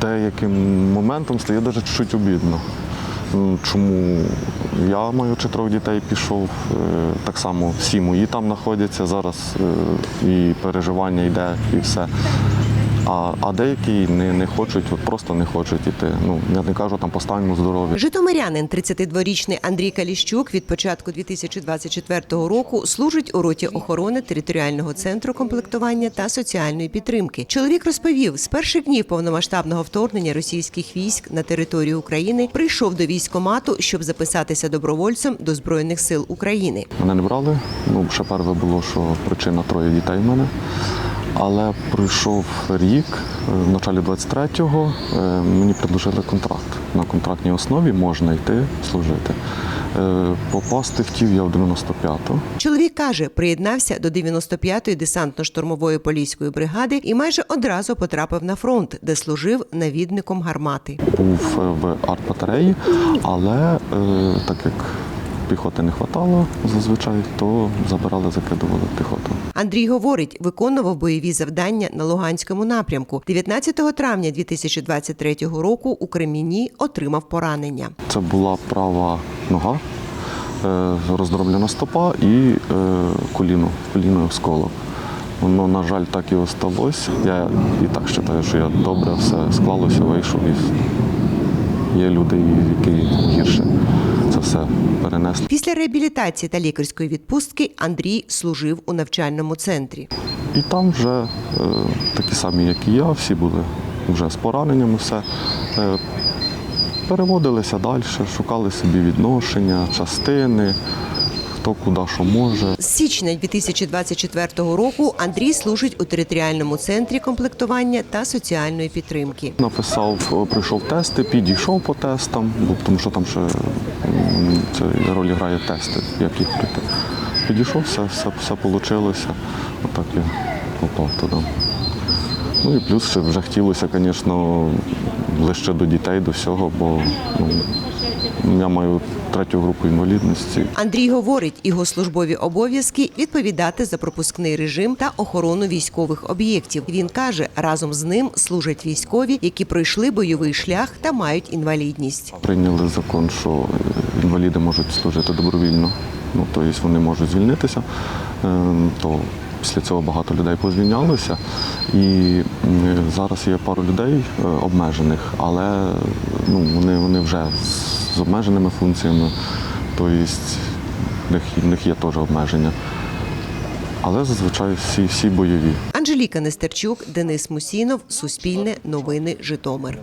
деяким моментом стає навіть чуть обідно. Чому я маю чотирьох дітей пішов, е, так само всі мої там знаходяться зараз, е, і переживання йде, і все. А, а деякі не, не хочуть, от просто не хочуть іти. Ну, я не кажу там по стану здоров'я. Житомирянин 32-річний Андрій Каліщук від початку 2024 року служить у роті охорони територіального центру комплектування та соціальної підтримки. Чоловік розповів, з перших днів повномасштабного вторгнення російських військ на територію України прийшов до військкомату, щоб записатися добровольцем до збройних сил України. Мене не брали. Ну, ще перше було, що причина троє дітей в мене. Але пройшов рік, е, в началі 23-го е, мені предложили контракт. На контрактній основі можна йти служити. Е, Попасти хотів я в 95-ту. Чоловік каже, приєднався до 95-ї десантно-штурмової поліської бригади і майже одразу потрапив на фронт, де служив навідником гармати. Був в артбатареї, але так як піхоти не вистачало зазвичай, то забирали, закидували піхоту. Андрій говорить, виконував бойові завдання на Луганському напрямку. 19 травня 2023 року у Креміні отримав поранення. Це була права нога, е, роздроблена стопа і е, коліно, коліно осколок. Воно, на жаль, так і осталось. Я і так вважаю, що я добре все склалося, вийшов і є люди, які гірше це все перенесли. Після реабілітації та лікарської відпустки Андрій служив у навчальному центрі. І там вже е, такі самі, як і я, всі були вже з пораненнями, все. Е, переводилися далі, шукали собі відношення, частини, хто куди що може. З січня 2024 року Андрій служить у територіальному центрі комплектування та соціальної підтримки. Написав, пройшов тести, підійшов по тестам, бо тому що там ще роль грає тести, як їх прийти. Підійшов, все, все, все вийшло. Отак я попав туди. Ну і плюс вже хотілося, звісно, ближче до дітей, до всього, бо ну, я маю третю групу інвалідності. Андрій говорить, його службові обов'язки відповідати за пропускний режим та охорону військових об'єктів. Він каже, разом з ним служать військові, які пройшли бойовий шлях та мають інвалідність. Прийняли закон, що інваліди можуть служити добровільно, ну тобто вони можуть звільнитися. Е, То після цього багато людей позвільнялося. І зараз є пару людей е, обмежених, але ну, вони, вони вже з обмеженими функціями, тобто в них, в них є теж обмеження. Але зазвичай всі, всі бойові. Анжеліка Нестерчук, Денис Мусінов, Суспільне, Новини, Житомир.